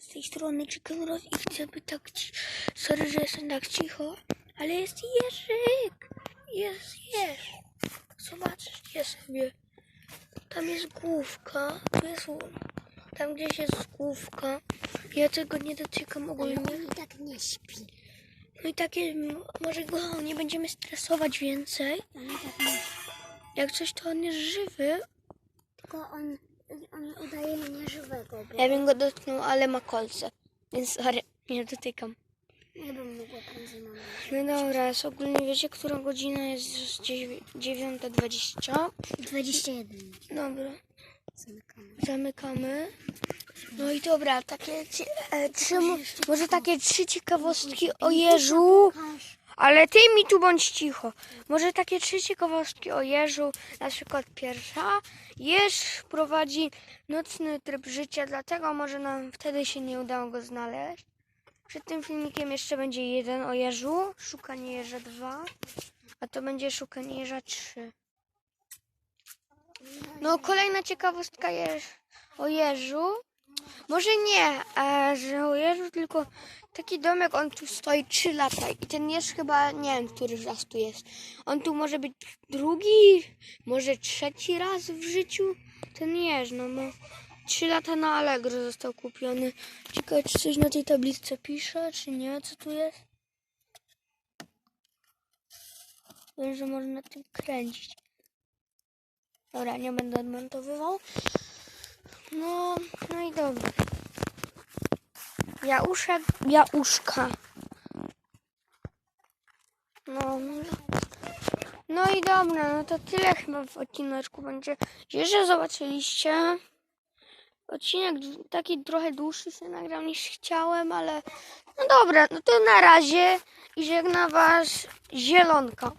z tej strony Chicken Rose i chcę być tak. Sorry, że jestem tak cicho, ale jest jeżyk. Jest jeż. Zobaczcie sobie. Tam jest główka. Tu jest... Tam gdzieś jest główka. Ja tego nie dotykam Ale ogólnie. on i tak nie śpi. No i takie, może go nie będziemy stresować więcej. On i tak nie śpi. Jak coś, to on jest żywy. Tylko on, on udaje Ja bym go dotknął, ale ma kolce. Więc sorry, nie dotykam. nie bym mogła. No dobra, jest ogólnie wiecie, która godzina jest dziewię- 9.20. 21. Dobra, Zamykamy. zamykamy. No i dobra, takie ci- e, trzy, mo- może takie trzy ciekawostki o jeżu. Pokaż. Ale ty mi tu bądź cicho. Może takie trzy ciekawostki o jeżu. Na przykład pierwsza. Jeż prowadzi nocny tryb życia, dlatego może nam wtedy się nie udało go znaleźć. Przed tym filmikiem jeszcze będzie jeden o jeżu. Szukanie jeża 2. A to będzie szukanie jeża 3. No kolejna ciekawostka jeż, o jeżu. Może nie, e, że o jeżu, tylko taki domek, on tu stoi 3 lata i ten jeż chyba, nie wiem, który raz tu jest. On tu może być drugi, może trzeci raz w życiu. Ten jeż, no ma 3 lata na Allegro został kupiony. Ciekawe, czy coś na tej tabliczce pisze, czy nie, co tu jest? Wiem, że można tym kręcić. Dobra, nie będę odmontowywał. No, no i dobra. Jauszek, jauszka. No, no. no i dobra, no to tyle chyba w odcineczku będzie. Jeżeli zobaczyliście, odcinek taki trochę dłuższy się nagrał niż chciałem, ale no dobra, no to na razie i żegna was Zielonka.